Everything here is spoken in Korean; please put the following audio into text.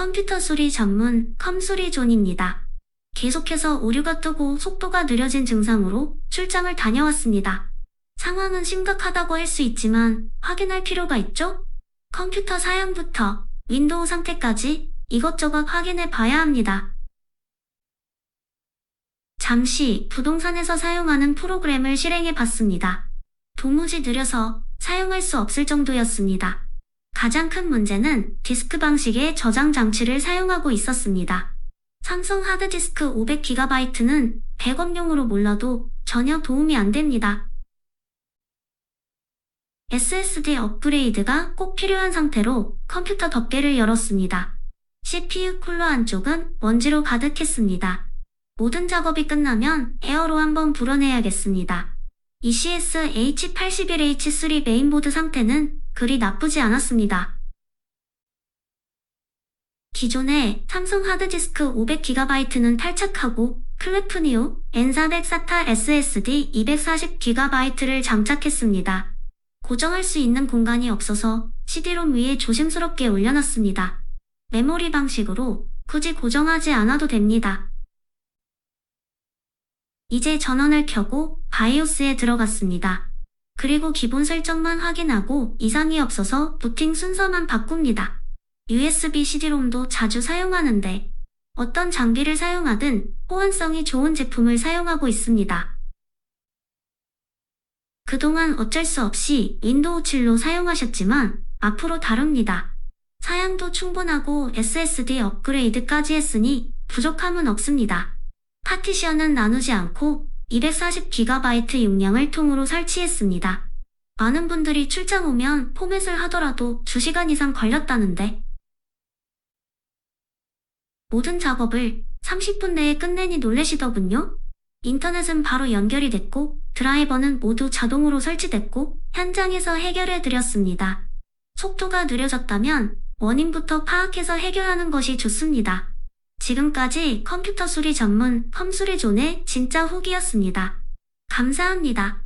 컴퓨터 수리 전문 컴수리존입니다. 계속해서 오류가 뜨고 속도가 느려진 증상으로 출장을 다녀왔습니다. 상황은 심각하다고 할 수 있지만 확인할 필요가 있죠? 컴퓨터 사양부터 윈도우 상태까지 이것저것 확인해 봐야 합니다. 잠시 부동산에서 사용하는 프로그램을 실행해 봤습니다. 도무지 느려서 사용할 수 없을 정도였습니다. 가장 큰 문제는 디스크 방식의 저장 장치를 사용하고 있었습니다. 삼성 하드디스크 500GB는 100원용으로 몰라도 전혀 도움이 안 됩니다. SSD 업그레이드가 꼭 필요한 상태로 컴퓨터 덮개를 열었습니다. CPU 쿨러 안쪽은 먼지로 가득했습니다. 모든 작업이 끝나면 에어로 한번 불어내야겠습니다. ECS H81H3 메인보드 상태는 그리 나쁘지 않았습니다. 기존의 삼성 하드디스크 500GB는 탈착하고 클래프니오 N400 SATA SSD 240GB를 장착했습니다. 고정할 수 있는 공간이 없어서 CD롬 위에 조심스럽게 올려놨습니다. 메모리 방식으로 굳이 고정하지 않아도 됩니다. 이제 전원을 켜고 바이오스에 들어갔습니다. 그리고 기본 설정만 확인하고 이상이 없어서 부팅 순서만 바꿉니다. USB CD롬도 자주 사용하는데 어떤 장비를 사용하든 호환성이 좋은 제품을 사용하고 있습니다. 그동안 어쩔 수 없이 윈도우 7로 사용하셨지만 앞으로 다릅니다. 사양도 충분하고 SSD 업그레이드까지 했으니 부족함은 없습니다. 파티션은 나누지 않고 240GB 용량을 통으로 설치했습니다. 많은 분들이 출장 오면 포맷을 하더라도 2시간 이상 걸렸다는데 모든 작업을 30분 내에 끝내니 놀라시더군요. 인터넷은 바로 연결이 됐고 드라이버는 모두 자동으로 설치됐고 현장에서 해결해 드렸습니다. 속도가 느려졌다면 원인부터 파악해서 해결하는 것이 좋습니다. 지금까지 컴퓨터 수리 전문 컴수리존의 진짜 후기였습니다. 감사합니다.